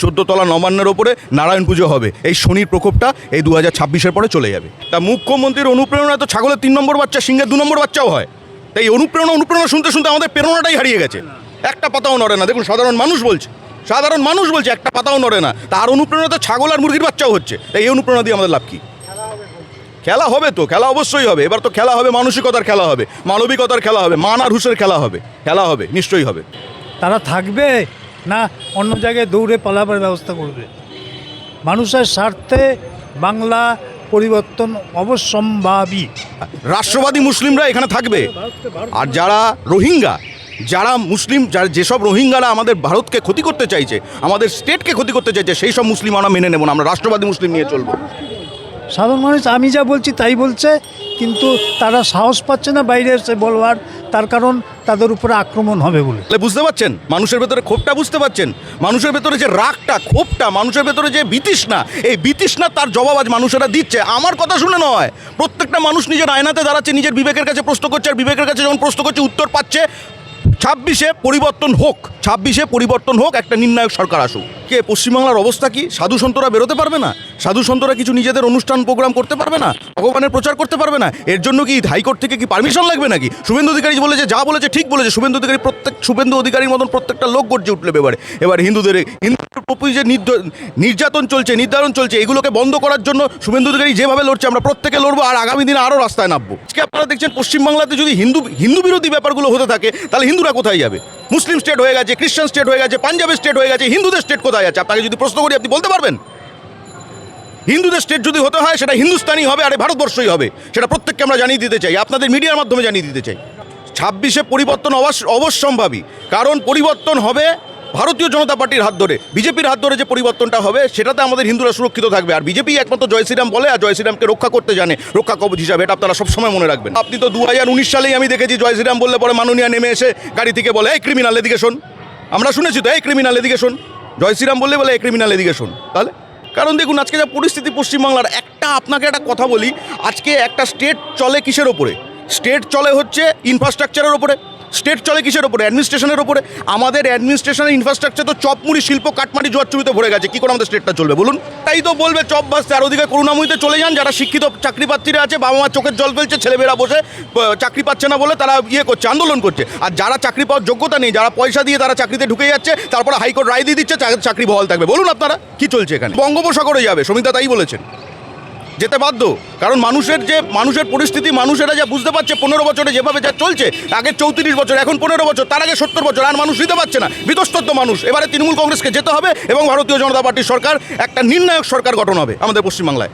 চোদ্দতলা নবান্নের ওপরে নারায়ণ পুজো হবে। এই শনির প্রকোপটা এই দু হাজার ছাব্বিশের পরে চলে যাবে। তা মুখ্যমন্ত্রীর অনুপ্রেরণা তো ছাগলের তিন নম্বর বাচ্চা, সিংহের দু নম্বর বাচ্চাও হয়। তাই অনুপ্রেরণা অনুপ্রেরণা শুনতে শুনতে আমাদের প্রেরণাটাই হারিয়ে গেছে। একটা পাতাও নড়ে না। দেখুন, সাধারণ মানুষ বলছে, সাধারণ মানুষ বলছে, একটা পাতাও নড়ে না। তার অনুপ্রেরণা তো ছাগল আর মুরগির বাচ্চাও হচ্ছে। তাই এই অনুপ্রেরণা দিয়ে আমাদের লাভ কি? খেলা হবে তো, খেলা অবশ্যই হবে। এবার তো খেলা হবে, মানসিকতার খেলা হবে, মানবিকতার খেলা হবে, মান আর হুসের খেলা হবে খেলা হবে, নিশ্চয়ই হবে। তারা থাকবে? না অন্য জায়গায় দৌড়ে পালাবার ব্যবস্থা করবে। মানুষের স্বার্থে বাংলা পরিবর্তন অবশ্যম্ভাবী। রাষ্ট্রবাদী মুসলিমরা এখানে থাকবে। আর যারা রোহিঙ্গা, যারা মুসলিম, যারা যেসব রোহিঙ্গারা আমাদের ভারতকে ক্ষতি করতে চাইছে, আমাদের স্টেটকে ক্ষতি করতে চাইছে, সেই সব মুসলিম আমরা মেনে নেব না, আমরা রাষ্ট্রবাদী মুসলিম নিয়ে চলবো। সাধারণ মানুষ, আমি যা বলছি তাই বলছে, কিন্তু তারা সাহস পাচ্ছে না বাইরে এসে বলবার, তার কারণ তাদের উপরে আক্রমণ হবে বলে। তাহলে বুঝতে পারছেন? মানুষের ভেতরে ক্ষোভটা বুঝতে পারছেন? মানুষের ভেতরে যে রাগটা, ক্ষোভটা, মানুষের ভেতরে যে বিতৃষ্ণা, এই বিতৃষ্ণা তার জবাব আজ মানুষেরা দিচ্ছে। আমার কথা শুনে নয়, প্রত্যেকটা মানুষ নিজের আয়নাতে দাঁড়াচ্ছে, নিজের বিবেকের কাছে প্রশ্ন করছে, আর বিবেকের কাছে যখন প্রশ্ন করছে, উত্তর পাচ্ছে, ছাব্বিশে পরিবর্তন হোক, ছাব্বিশে পরিবর্তন হোক, একটা নির্ণায়ক সরকার আসুক। কে, পশ্চিমবাংলার অবস্থা কি? সাধু সন্তরা বেরোতে পারবে না? সাধু সন্তরা কিছু নিজেদের অনুষ্ঠান প্রোগ্রাম করতে পারবে না? ভগবানের প্রচার করতে পারবে না? এর জন্য কি হাইকোর্ট থেকে কি পারমিশন লাগবে নাকি? শুভেন্দু অধিকারী বলেছে, যা বলেছে ঠিক বলেছে। শুভেন্দু অধিকারী প্রত্যেক, শুভেন্দু অধিকারীর মতন প্রত্যেকটা লোক গর্জে উঠলে এবারে। এবার হিন্দুদের হিন্দুদের প্রতি যে নির্যাতন চলছে, নির্ধারণ চলছে, এগুলোকে বন্ধ করার জন্য শুভেন্দু অধিকারী যেভাবে লড়ছে, আমরা প্রত্যেকে লড়বো আর আগামী দিনে আরও রাস্তায় নামবো। আজকে আপনারা দেখছেন, পশ্চিমবাংলাতে যদি হিন্দু হিন্দু বিরোধী ব্যাপারগুলো হতে থাকে, তাহলে হিন্দুরা কোথায় যাবে? মুসলিম স্টেট হয়ে গেছে, খ্রিস্টান স্টেট হয়ে গেছে, পাঞ্জাবের স্টেট হয়ে গেছে, হিন্দুদের স্টেট কোথায় আছে? আপনাকে যদি প্রশ্ন করি, আপনি বলতে পারবেন? হিন্দুদের স্টেট যদি হতে হয়, সেটা হিন্দুস্তানি হবে আর ভারতবর্ষই হবে। সেটা প্রত্যেককে আমরা জানিয়ে দিতে চাই, আপনাদের মিডিয়ার মাধ্যমে জানিয়ে দিতে চাই। ছাব্বিশে পরিবর্তন অবশ্য- অবশ্যম্ভাবী, কারণ পরিবর্তন হবে ভারতীয় জনতা পার্টির হাত ধরে। বিজেপির হাত ধরে যে পরিবর্তনটা হবে, সেটাতে আমাদের হিন্দুরা সুরক্ষিত থাকবে। আর বিজেপি একমাত্র জয় শ্রীরাম বলে, আর জয় শ্রীরামকে রক্ষা করতে জানে, রক্ষা কবচ হিসাবে। এটা আপনারা সবসময় মনে রাখবেন। আপনি তো দু হাজার উনিশ সালেই আমি দেখেছি জয় শ্রীরাম বললে পরে মাননীয়া নেমে এসে গাড়ি থেকে বলে, এই ক্রিমিনাল এদিকে শোন। আমরা শুনেছি তো, এই ক্রিমিনাল এদিকে শোন। জয় শ্রীরাম বললে বলে, এই ক্রিমিনাল এদিকে শোন। তাহলে কারণ দেখুন, আজকে যা পরিস্থিতি পশ্চিমবাংলার, একটা আপনাকে একটা কথা বলি, আজকে একটা স্টেট চলে কিসের ওপরে? স্টেট চলে হচ্ছে ইনফ্রাস্ট্রাকচারের ওপরে। স্টেট চলে কিসের ওপরে অ্যাডমিনিস্ট্রেশনের ওপরে আমাদের অ্যাডমিনিস্ট্রেশনের ইনফ্রাস্ট্রাকচার তো চপমুড়ি শিল্প কাঠমাটি জোয়ার চুরিতে ভরে গেছে। কী করে আমাদের স্টেটটা চলবে বলুন? তাই তো বলবে চপ বাসতে আর ওদিকে করুণাময়ীতে চলে যান। যারা শিক্ষিত চাকরি প্রার্থীরা আছে, বাবা মা চোখের জল ফেলছে, ছেলেমেয়েরা বসে চাকরি পাচ্ছে না বলে তারা ইয়ে করছে, আন্দোলন করছে। আর যারা চাকরি পাওয়ার যোগ্যতা নেই, যারা পয়সা দিয়ে তারা চাকরিতে ঢুকে যাচ্ছে, তারপরে হাইকোর্ট রায় দিয়ে দিচ্ছে চাকরি বহাল থাকবে। বলুন আপনারা, কি চলছে এখানে? বঙ্গোপসাগরে যাবে, সমিতা তাই বলেছেন। যেতে বাধ্য। কারণ মানুষের যে, মানুষের পরিস্থিতি, মানুষেরা যা বুঝতে পারছে পনেরো বছরে যেভাবে যা চলছে, আগে চৌত্রিশ বছর, এখন পনেরো বছর, তার আগে সত্তর বছর, আর মানুষ নিতে পারছে না। বিতস্তত্ব মানুষ। এবারে তৃণমূল কংগ্রেসকে যেতে হবে এবং ভারতীয় জনতা পার্টির সরকার, একটা নির্ণায়ক সরকার গঠন হবে আমাদের পশ্চিমবাংলায়।